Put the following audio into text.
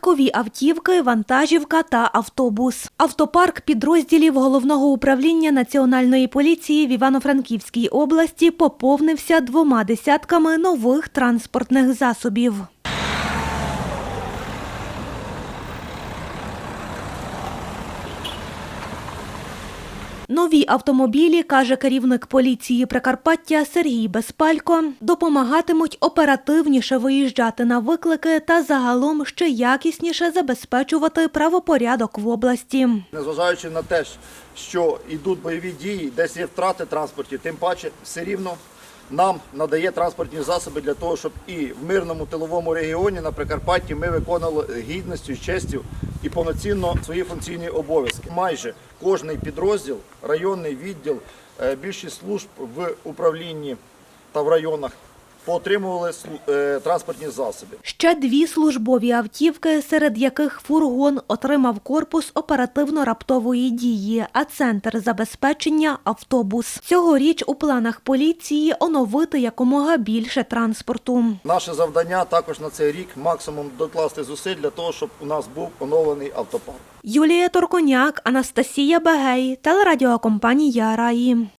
легкові автівки, вантажівка та автобус. Автопарк підрозділів головного управління національної поліції в Івано-Франківській області поповнився двома десятками нових транспортних засобів. Нові автомобілі, каже керівник поліції Прикарпаття Сергій Безпалько, допомагатимуть оперативніше виїжджати на виклики та загалом ще якісніше забезпечувати правопорядок в області. Незважаючи на те, що йдуть бойові дії, десь є втрати в транспорті, тим паче все рівно нам надає транспортні засоби для того, щоб і в мирному тиловому регіоні на Прикарпатті ми виконали гідністю, честю і повноцінно свої функційні обов'язки. Майже кожний підрозділ, районний відділ, е, більшість служб в управлінні та в районах поотримували е, транспортні засоби. Ще дві службові автівки, серед яких фургон отримав корпус оперативно-раптової дії, а центр забезпечення автобус. Цьогоріч у планах поліції оновити якомога більше транспорту. Наше завдання також на цей рік максимум докласти зусиль для того, щоб у нас був оновлений автопарк. Юлія Торконяк, Анастасія Багей, телерадіокомпанія Раї.